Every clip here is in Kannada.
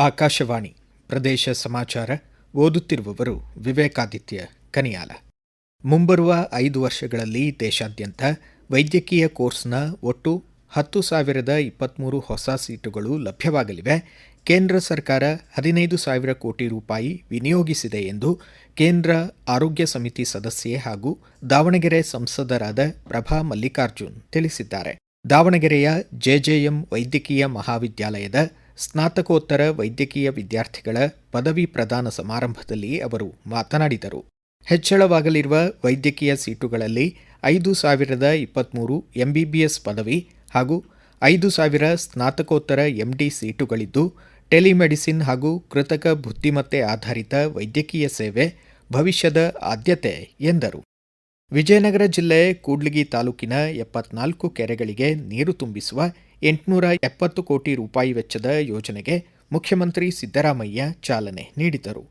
ಆಕಾಶವಾಣಿ ಪ್ರದೇಶ ಸಮಾಚಾರ ಓದುತ್ತಿರುವವರು ವಿವೇಕಾದಿತ್ಯ ಕನಿಯಾಲ. ಮುಂಬರುವ ಐದು ವರ್ಷಗಳಲ್ಲಿ ದೇಶಾದ್ಯಂತ ವೈದ್ಯಕೀಯ ಕೋರ್ಸ್ನ ಒಟ್ಟು ಹತ್ತು ಸಾವಿರದ ಇಪ್ಪತ್ತ್ಮೂರು ಹೊಸ ಸೀಟುಗಳು ಲಭ್ಯವಾಗಲಿವೆ. ಕೇಂದ್ರ ಸರ್ಕಾರ ಹದಿನೈದು ಸಾವಿರ ಕೋಟಿ ರೂಪಾಯಿ ವಿನಿಯೋಗಿಸಿದೆ ಎಂದು ಕೇಂದ್ರ ಆರೋಗ್ಯ ಸಮಿತಿ ಸದಸ್ಯೆ ಹಾಗೂ ದಾವಣಗೆರೆ ಸಂಸದರಾದ ಪ್ರಭಾ ಮಲ್ಲಿಕಾರ್ಜುನ್ ತಿಳಿಸಿದ್ದಾರೆ. ದಾವಣಗೆರೆಯ ಜೆಜೆಎಂ ವೈದ್ಯಕೀಯ ಮಹಾವಿದ್ಯಾಲಯದ ಸ್ನಾತಕೋತ್ತರ ವೈದ್ಯಕೀಯ ವಿದ್ಯಾರ್ಥಿಗಳ ಪದವಿ ಪ್ರದಾನ ಸಮಾರಂಭದಲ್ಲಿ ಅವರು ಮಾತನಾಡಿದರು. ಹೆಚ್ಚಳವಾಗಲಿರುವ ವೈದ್ಯಕೀಯ ಸೀಟುಗಳಲ್ಲಿ ಐದು ಸಾವಿರದ ಇಪ್ಪತ್ತ್ಮೂರು ಎಂಬಿಬಿಎಸ್ ಪದವಿ ಹಾಗೂ ಐದು ಸಾವಿರ ಸ್ನಾತಕೋತ್ತರ ಎಂಡಿ ಸೀಟುಗಳಿದ್ದು, ಟೆಲಿಮೆಡಿಸಿನ್ ಹಾಗೂ ಕೃತಕ ಬುದ್ಧಿಮತ್ತೆ ಆಧಾರಿತ ವೈದ್ಯಕೀಯ ಸೇವೆ ಭವಿಷ್ಯದ ಆದ್ಯತೆ ಎಂದರು. ವಿಜಯನಗರ ಜಿಲ್ಲೆ ಕೂಡ್ಲಿಗಿ ತಾಲೂಕಿನ ಎಪ್ಪತ್ನಾಲ್ಕು ಕೆರೆಗಳಿಗೆ ನೀರು ತುಂಬಿಸುವ ಎಂಟುನೂರ ಎಪ್ಪತ್ತು ಕೋಟಿ ರೂಪಾಯಿ ವೆಚ್ಚದ ಯೋಜನೆಗೆ ಮುಖ್ಯಮಂತ್ರಿ ಸಿದ್ದರಾಮಯ್ಯ ಚಾಲನೆ ನೀಡಿದರು.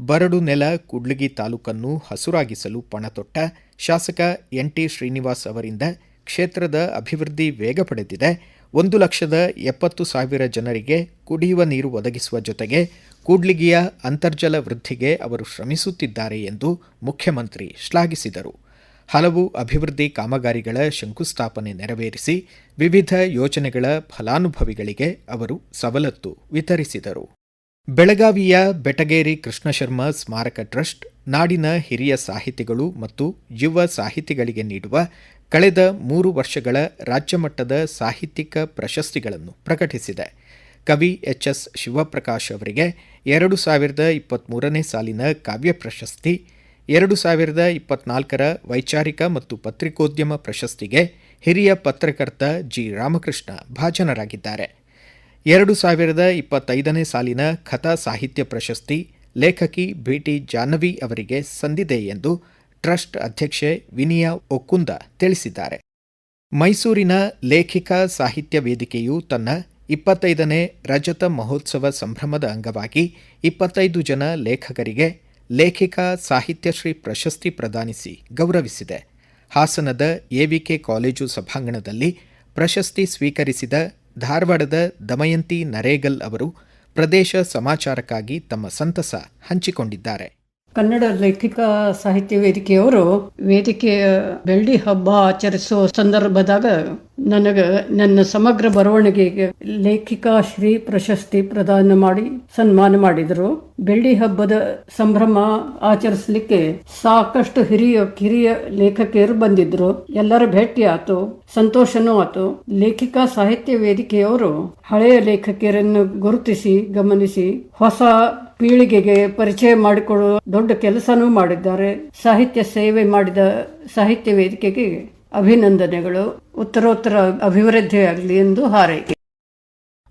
ಬರಡು ನೆಲ ಕುಡ್ಲಗಿ ತಾಲೂಕನ್ನು ಹಸುರಾಗಿಸಲು ಪಣತೊಟ್ಟ ಶಾಸಕ ಎನ್ಟಿ ಶ್ರೀನಿವಾಸ್ ಅವರಿಂದ ಕ್ಷೇತ್ರದ ಅಭಿವೃದ್ಧಿ ವೇಗ ಪಡೆದಿದೆ. ಒಂದು ಲಕ್ಷದ ಎಪ್ಪತ್ತು ಸಾವಿರ ಜನರಿಗೆ ಕುಡಿಯುವ ನೀರು ಒದಗಿಸುವ ಜೊತೆಗೆ ಕೂಡ್ಲಿಗಿಯ ಅಂತರ್ಜಲ ವೃದ್ಧಿಗೆ ಅವರು ಶ್ರಮಿಸುತ್ತಿದ್ದಾರೆ ಎಂದು ಮುಖ್ಯಮಂತ್ರಿ ಶ್ಲಾಘಿಸಿದರು. ಹಲವು ಅಭಿವೃದ್ಧಿ ಕಾಮಗಾರಿಗಳ ಶಂಕುಸ್ಥಾಪನೆ ನೆರವೇರಿಸಿ ವಿವಿಧ ಯೋಜನೆಗಳ ಫಲಾನುಭವಿಗಳಿಗೆ ಅವರು ಸವಲತ್ತು ವಿತರಿಸಿದರು. ಬೆಳಗಾವಿಯ ಬೆಟಗೇರಿ ಕೃಷ್ಣಶರ್ಮ ಸ್ಮಾರಕ ಟ್ರಸ್ಟ್ ನಾಡಿನ ಹಿರಿಯ ಸಾಹಿತಿಗಳು ಮತ್ತು ಯುವ ಸಾಹಿತಿಗಳಿಗೆ ನೀಡುವ ಕಳೆದ ಮೂರು ವರ್ಷಗಳ ರಾಜ್ಯಮಟ್ಟದ ಸಾಹಿತ್ಯಿಕ ಪ್ರಶಸ್ತಿಗಳನ್ನು ಪ್ರಕಟಿಸಿದೆ. ಕವಿ ಎಚ್ ಎಸ್ ಶಿವಪ್ರಕಾಶ್ ಅವರಿಗೆ ಎರಡು ಸಾವಿರದ ಇಪ್ಪತ್ತ್ಮೂರನೇ ಸಾಲಿನ ಕಾವ್ಯ ಪ್ರಶಸ್ತಿ ಎರಡು ಸಾವಿರದ ಇಪ್ಪತ್ನಾಲ್ಕರ ವೈಚಾರಿಕ ಮತ್ತು ಪತ್ರಿಕೋದ್ಯಮ ಪ್ರಶಸ್ತಿಗೆ ಹಿರಿಯ ಪತ್ರಕರ್ತ ಜಿ. ರಾಮಕೃಷ್ಣ ಭಾಜನರಾಗಿದ್ದಾರೆ. ಎರಡು ಸಾವಿರದ ಇಪ್ಪತ್ತೈದನೇ ಸಾಲಿನ ಕಥಾ ಸಾಹಿತ್ಯ ಪ್ರಶಸ್ತಿ ಲೇಖಕಿ ಬಿಟಿ ಜಾಹ್ನವಿ ಅವರಿಗೆ ಸಂದಿದೆ ಎಂದು ಟ್ರಸ್ಟ್ ಅಧ್ಯಕ್ಷೆ ವಿನಿಯಾ ಒಕ್ಕುಂದ ತಿಳಿಸಿದ್ದಾರೆ. ಮೈಸೂರಿನ ಲೇಖಿಕಾ ಸಾಹಿತ್ಯ ವೇದಿಕೆಯು ತನ್ನ ಇಪ್ಪತ್ತೈದನೇ ರಜತ ಮಹೋತ್ಸವ ಸಂಭ್ರಮದ ಅಂಗವಾಗಿ ಇಪ್ಪತ್ತೈದು ಜನ ಲೇಖಕರಿಗೆ ಲೇಖಿಕಾ ಸಾಹಿತ್ಯಶ್ರೀ ಪ್ರಶಸ್ತಿ ಪ್ರದಾನಿಸಿ ಗೌರವಿಸಿದೆ. ಹಾಸನದ ಎವಿಕೆ ಕಾಲೇಜು ಸಭಾಂಗಣದಲ್ಲಿ ಪ್ರಶಸ್ತಿ ಸ್ವೀಕರಿಸಿದ ಧಾರವಾಡದ ದಮಯಂತಿ ನರೇಗಲ್ ಅವರು ಪ್ರದೇಶ ಸಮಾಚಾರಕ್ಕಾಗಿ ತಮ್ಮ ಸಂತಸ ಹಂಚಿಕೊಂಡಿದ್ದಾರೆ. ಕನ್ನಡ ಲೇಖಿಕಾ ಸಾಹಿತ್ಯ ವೇದಿಕೆಯವರು ವೇದಿಕೆಯ ಬೆಳ್ಳಿ ಹಬ್ಬ ಆಚರಿಸುವ ಸಂದರ್ಭದಾಗ ನನಗೆ ನನ್ನ ಸಮಗ್ರ ಬರವಣಿಗೆಗೆ ಲೇಖಿಕಾ ಶ್ರೀ ಪ್ರಶಸ್ತಿ ಪ್ರದಾನ ಮಾಡಿ ಸನ್ಮಾನ ಮಾಡಿದರು. ಬೆಳ್ಳಿ ಹಬ್ಬದ ಸಂಭ್ರಮ ಆಚರಿಸಲಿಕ್ಕೆ ಸಾಕಷ್ಟು ಹಿರಿಯ, ಕಿರಿಯ ಲೇಖಕಿಯರು ಬಂದಿದ್ರು. ಎಲ್ಲರ ಭೇಟಿ ಆತು, ಸಂತೋಷನೂ ಆತು. ಲೇಖಿಕಾ ಸಾಹಿತ್ಯ ವೇದಿಕೆಯವರು ಹಳೆಯ ಲೇಖಕಿಯರನ್ನು ಗುರುತಿಸಿ, ಗಮನಿಸಿ, ಹೊಸ ಪೀಳಿಗೆಗೆ ಪರಿಚಯ ಮಾಡಿಕೊಡುವ ದೊಡ್ಡ ಕೆಲಸನೂ ಮಾಡಿದ್ದಾರೆ. ಸಾಹಿತ್ಯ ಸೇವೆ ಮಾಡಿದ ಸಾಹಿತ್ಯ ವೇದಿಕೆಗೆ ಅಭಿನಂದನೆಗಳು, ಉತ್ತರೋತ್ತರ ಅಭಿವೃದ್ಧಿಯಾಗಲಿ ಎಂದು ಹಾರೈಕೆ.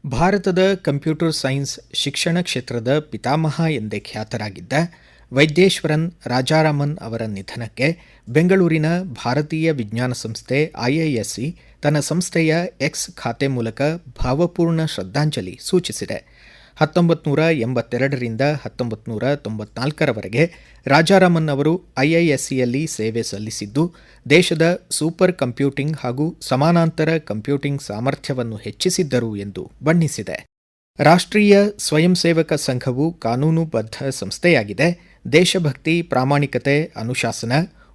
ಭಾರತದ ಕಂಪ್ಯೂಟರ್ ಸೈನ್ಸ್ ಶಿಕ್ಷಣ ಕ್ಷೇತ್ರದ ಪಿತಾಮಹ ಎಂದೇ ಖ್ಯಾತರಾಗಿದ್ದ ವೈದ್ಯೇಶ್ವರನ್ ರಾಜಾರಾಮನ್ ಅವರ ನಿಧನಕ್ಕೆ ಬೆಂಗಳೂರಿನ ಭಾರತೀಯ ವಿಜ್ಞಾನ ಸಂಸ್ಥೆ ಐಐಎಸ್ಸಿ ತನ್ನ ಸಂಸ್ಥೆಯ ಎಕ್ಸ್ ಖಾತೆ ಮೂಲಕ ಭಾವಪೂರ್ಣ ಶ್ರದ್ಧಾಂಜಲಿ ಸೂಚಿಸಿದೆ. ಹತ್ತೊಂಬತ್ತು ನೂರ ಎಂಬತ್ತೆರಡರಿಂದ ಹತ್ತೊಂಬತ್ತು ನೂರ ತೊಂಬತ್ನಾಲ್ಕರವರೆಗೆ ರಾಜಾರಾಮನ್ ಅವರು ಐಐಎಸ್ಸಿಯಲ್ಲಿ ಸೇವೆ ಸಲ್ಲಿಸಿದ್ದು, ದೇಶದ ಸೂಪರ್ ಕಂಪ್ಯೂಟಿಂಗ್ ಹಾಗೂ ಸಮಾನಾಂತರ ಕಂಪ್ಯೂಟಿಂಗ್ ಸಾಮರ್ಥ್ಯವನ್ನು ಹೆಚ್ಚಿಸಿದ್ದರು ಎಂದು ಬಣ್ಣಿಸಿದೆ. ರಾಷ್ಟ್ರೀಯ ಸ್ವಯಂ ಸೇವಕ ಸಂಘವು ಕಾನೂನುಬದ್ಧ ಸಂಸ್ಥೆಯಾಗಿದೆ. ದೇಶಭಕ್ತಿ, ಪ್ರಾಮಾಣಿಕತೆ, ಅನುಶಾಸನ,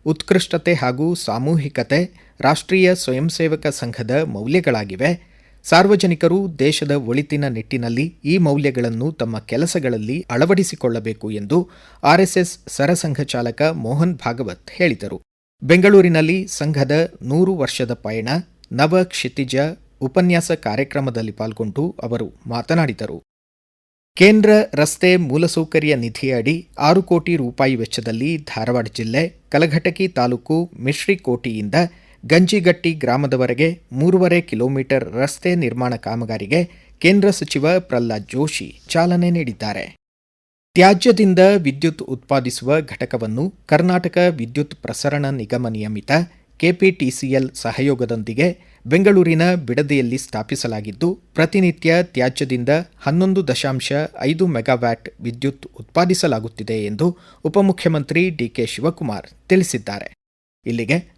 ಉತ್ಕೃಷ್ಟತೆ ಹಾಗೂ ಸಾಮೂಹಿಕತೆ ರಾಷ್ಟ್ರೀಯ ಸ್ವಯಂ ಸೇವಕ ಸಂಘದ ಮೌಲ್ಯಗಳಾಗಿವೆ. ಸಾರ್ವಜನಿಕರು ದೇಶದ ಒಳಿತಿನ ನಿಟ್ಟಿನಲ್ಲಿ ಈ ಮೌಲ್ಯಗಳನ್ನು ತಮ್ಮ ಕೆಲಸಗಳಲ್ಲಿ ಅಳವಡಿಸಿಕೊಳ್ಳಬೇಕು ಎಂದು ಆರ್ಎಸ್ಎಸ್ ಸರಸಂಘ ಚಾಲಕ ಮೋಹನ್ ಭಾಗವತ್ ಹೇಳಿದರು. ಬೆಂಗಳೂರಿನಲ್ಲಿ ಸಂಘದ ನೂರು ವರ್ಷದ ಪಯಣ, ನವ ಕ್ಷಿತಿಜ ಉಪನ್ಯಾಸ ಕಾರ್ಯಕ್ರಮದಲ್ಲಿ ಪಾಲ್ಗೊಂಡು ಅವರು ಮಾತನಾಡಿದರು. ಕೇಂದ್ರ ರಸ್ತೆ ಮೂಲಸೌಕರ್ಯ ನಿಧಿಯಡಿ ಆರು ಕೋಟಿ ರೂಪಾಯಿ ವೆಚ್ಚದಲ್ಲಿ ಧಾರವಾಡ ಜಿಲ್ಲೆ, ಕಲಘಟಕಿ ತಾಲೂಕು ಮಿಶ್ರಿಕೋಟಿಯಿಂದ ಗಂಜಿಗಟ್ಟಿ ಗ್ರಾಮದವರೆಗೆ ಮೂರುವರೆ ಕಿಲೋಮೀಟರ್ ರಸ್ತೆ ನಿರ್ಮಾಣ ಕಾಮಗಾರಿಗೆ ಕೇಂದ್ರ ಸಚಿವ ಪ್ರಹ್ಲಾದ್ ಜೋಶಿ ಚಾಲನೆ ನೀಡಿದ್ದಾರೆ. ತ್ಯಾಜ್ಯದಿಂದ ವಿದ್ಯುತ್ ಉತ್ಪಾದಿಸುವ ಘಟಕವನ್ನು ಕರ್ನಾಟಕ ವಿದ್ಯುತ್ ಪ್ರಸರಣ ನಿಗಮ ನಿಯಮಿತ ಕೆಪಿಟಿಸಿಎಲ್ ಸಹಯೋಗದೊಂದಿಗೆ ಬೆಂಗಳೂರಿನ ಬಿಡದಿಯಲ್ಲಿ ಸ್ಥಾಪಿಸಲಾಗಿದ್ದು, ಪ್ರತಿನಿತ್ಯ ತ್ಯಾಜ್ಯದಿಂದ ಹನ್ನೊಂದು ದಶಾಂಶ ಐದು ಮೆಗಾವ್ಯಾಟ್ ವಿದ್ಯುತ್ ಉತ್ಪಾದಿಸಲಾಗುತ್ತಿದೆ ಎಂದು ಉಪಮುಖ್ಯಮಂತ್ರಿ ಡಿಕೆ ಶಿವಕುಮಾರ್ ತಿಳಿಸಿದ್ದಾರೆ. ಇಲ್ಲಿಗೆ